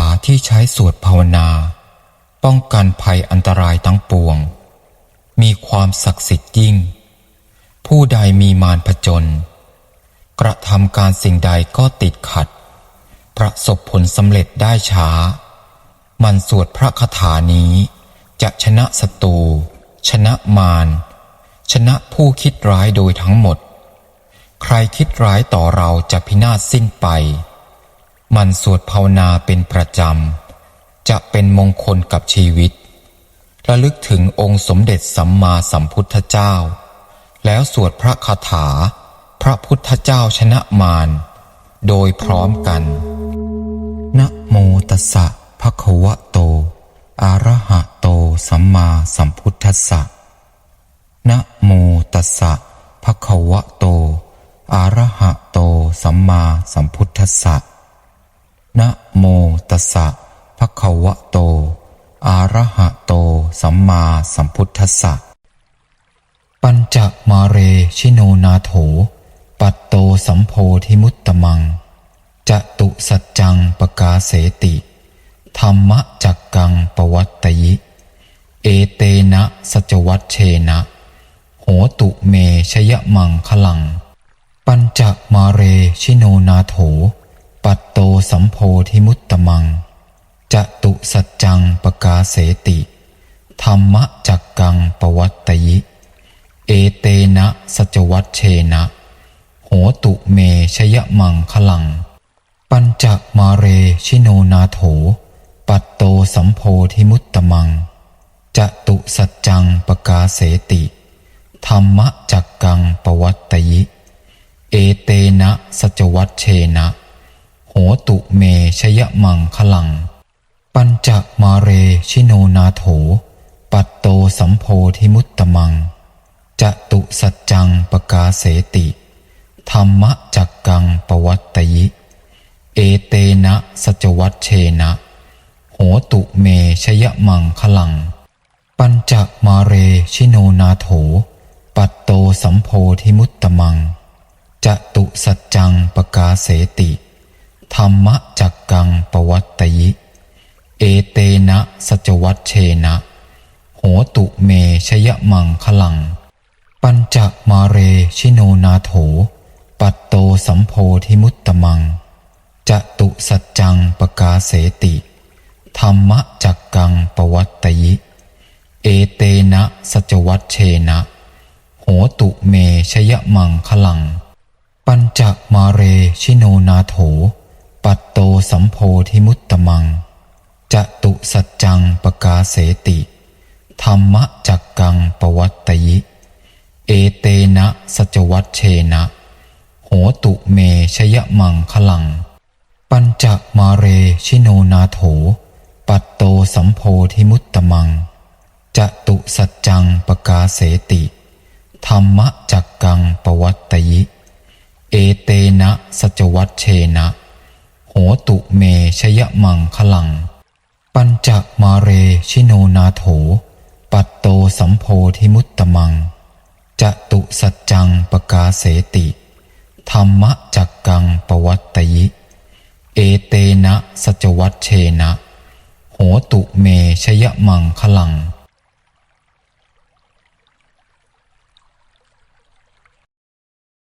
าที่ใช้สวดภาวนา ป้องกันภัยอันตรายทั้งปวง มีความศักดิ์สิทธิ์ยิ่ง ผู้ใดมีมารผจญกระทำการสิ่งใดก็ติดขัด ประสบผลสำเร็จได้ช้า มันสวดพระคาถานี้ จะชนะศัตรูชนะมารชนะผู้คิดร้ายโดยทั้งหมด ใครคิดร้ายต่อเราจะพินาศสิ้นไป มันสวดภาวนาเป็นประจำ จะเป็นมงคลกับชีวิต ระลึกถึงองค์สมเด็จสัมมาสัมพุทธเจ้า แล้วสวดพระคาถา พระพุทธเจ้าชนะมาร โดยพร้อมกัน นะโมตัสสะภะคะวะโต อะระหะโตสัมมาสัมพุทธัสสะนะโมตัสสะภะคะวะโต อะระหะโตสัมมาสัมพุทธัสสะ นะโมตัสสะภะคะวะโต อะระหะโต สัมมาสัมพุทธัสสะ ปัญจมาเรชิโนนาโถ ปัตโตสัมโพธิมุตตมัง จตุสัจจังปกาเสติ ธรรมจักกังปวัตตยิ เอเตนะสัจวัตเชนะ โหตุเมชยมังคลัง ปัญจมาเรชิโนนาโถ ปัตโตสัมโพธิมุตตมังจตุสัจจังปกาเสติ ธรรมจักกังปวัตตยิ เอเตนะสัจวัตเชนะ โหตุเมชยมังคลัง ปัญจมาเรชิโนนาโถ ปัตโตสัมโพธิมุตตมังจตุสัจจังปกาเสติ ธรรมจักกังปวัตตยิ เอเตนะสัจวัตเชนะ โหตุเมชยมังคลัง ปัญจมาเรชิโนนาโถ ปัตโตสัมโพธิมุตตมังจตุสัจจังปกาเสติ ธรรมจักกังปวัตตยิ เอเตนะสัจวัตเชนะโหตุเมชยมังคลัง ปัญจมาเรชิโนนาโถ ปัตโตสัมโพธิมุตตมังจตุสัจจังปกาเสติ ธรรมจักกังปวัตตยิ เอเตนะสัจวัตเชนะ โหตุเมชยมังคลัง ปัญจมาเรชิโนนาโถ ปัตโตสัมโพธิมุตตมัง จตุสัจจังปกาเสติ ธรรมจักกังปวัตตยิ เอเตนะสัจวัตเชนะ โหตุเมชยมังคลัง ปัญจมาเรชิโนนาโถ ปัตโตสัมโพธิมุตตมังจตุสัจจังปกาเสติ ธรรมจักกังปวัตตยิ เอเตนะสัจวัตเชนะ โหตุเมชยมังคลัง ปัญจมาเรชิโนนาโถ ปัตโตสัมโพธิมุตตมังจตุสัจจังปกาเสติ ธรรมจักกังปวัตตยิ เอเตนะสัจวัตเชนะ โหตุเมชยมังคลัง ปัญจมาเรชิโนนาโถ ปัตโตสัมโพธิมุตตมังจตุสัจจังปกาเสติ ธรรมจักกังปวัตตยิ เอเตนะสัจวัตเชนะ โหตุเมชยมังคลัง